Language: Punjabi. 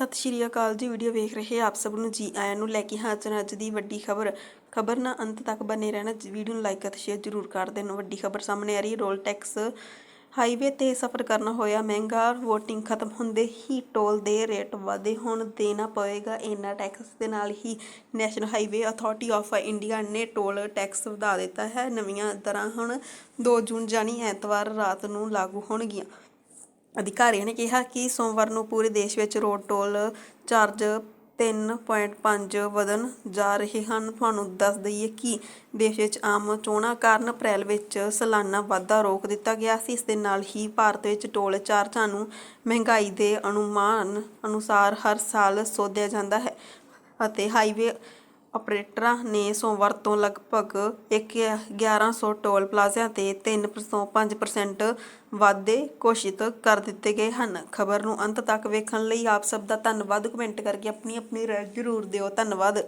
ਸਤਿ ਸ਼੍ਰੀ ਅਕਾਲ ਜੀ। ਵੀਡੀਓ ਵੇਖ ਰਹੇ ਆਪ ਸਭ ਨੂੰ ਜੀ ਆਇਆਂ ਨੂੰ ਲੈ ਕੇ ਹਾਜ਼ਰ ਹਾਂ ਅੱਜ ਦੀ ਵੱਡੀ ਖਬਰ। ਖਬਰ ਨਾ ਅੰਤ ਤੱਕ ਬਨੇ ਰਹਿਣਾ। ਵੀਡੀਓ ਨੂੰ ਲਾਈਕ ਅਤੇ ਸ਼ੇਅਰ ਜ਼ਰੂਰ ਕਰ ਦੇਣਾ। ਵੱਡੀ ਖਬਰ ਸਾਹਮਣੇ ਆ ਰਹੀ ਹੈ। ਰੋਲ ਟੈਕਸ ਹਾਈਵੇ ਤੇ ਸਫ਼ਰ ਕਰਨਾ ਹੋਇਆ। ਮਹਿੰਗਾ VOTING ਖਤਮ ਹੁੰਦੇ ਹੀ ਟੋਲ ਦੇ ਰੇਟ ਵਧੇ। ਹੁਣ ਦੇਣਾ ਪਵੇਗਾ ਇੰਨਾ ਟੈਕਸ ਦੇ ਨਾਲ ਹੀ national highway authority of India ਨੇ ਟੋਲ ਟੈਕਸ ਵਧਾ ਦਿੱਤਾ ਹੈ। ਨਵੀਆਂ ਦਰਾਂ ਹੁਣ 2 ਜੂਨ ਜਾਨੀ ਐਤਵਾਰ ਰਾਤ ਨੂੰ ਲਾਗੂ ਹੋਣਗੀਆਂ। ਅਧਿਕਾਰੀਆਂ ਨੇ ਕਿਹਾ ਕਿ ਸੋਮਵਾਰ ਨੂੰ ਪੂਰੇ ਦੇਸ਼ ਵਿੱਚ ਰੋਡ ਟੋਲ ਚਾਰਜ 3.5 ਵਧਣ ਜਾ ਰਹੇ ਹਨ। ਤੁਹਾਨੂੰ ਦੱਸ ਦਈਏ ਕਿ ਦੇਸ਼ ਵਿੱਚ ਆਮ ਚੋਣਾਂ ਕਾਰਨ ਅਪ੍ਰੈਲ ਵਿੱਚ ਸਾਲਾਨਾ ਵਾਧਾ ਰੋਕ ਦਿੱਤਾ ਗਿਆ ਸੀ। ਇਸ ਦੇ ਨਾਲ ਹੀ ਭਾਰਤ ਵਿੱਚ ਟੋਲ ਚਾਰਜਾਂ ਨੂੰ ਮਹਿੰਗਾਈ ਦੇ ਅਨੁਮਾਨ ਅਨੁਸਾਰ ਹਰ ਸਾਲ ਸੋਧਿਆ ਜਾਂਦਾ ਹੈ ਅਤੇ ਹਾਈਵੇ ਆਪਰੇਟਰਾਂ ਨੇ ਸੋਮਵਾਰ ਤੋਂ ਲਗਭਗ ਇੱਕ 1100 ਟੋਲ ਪਲਾਜ਼ਿਆਂ ਤੇ 3 ਤੋਂ 5% ਵਾਧੇ ਘੋਸ਼ਿਤ ਕਰ ਦਿੱਤੇ ਗਏ ਹਨ। ਖਬਰ ਨੂੰ ਅੰਤ ਤੱਕ ਵੇਖਣ ਲਈ ਆਪ ਸਭ ਦਾ ਧੰਨਵਾਦ। ਕਮੈਂਟ ਕਰਕੇ ਆਪਣੀ ਆਪਣੀ ਰਾਏ ਜ਼ਰੂਰ ਦਿਓ। ਧੰਨਵਾਦ।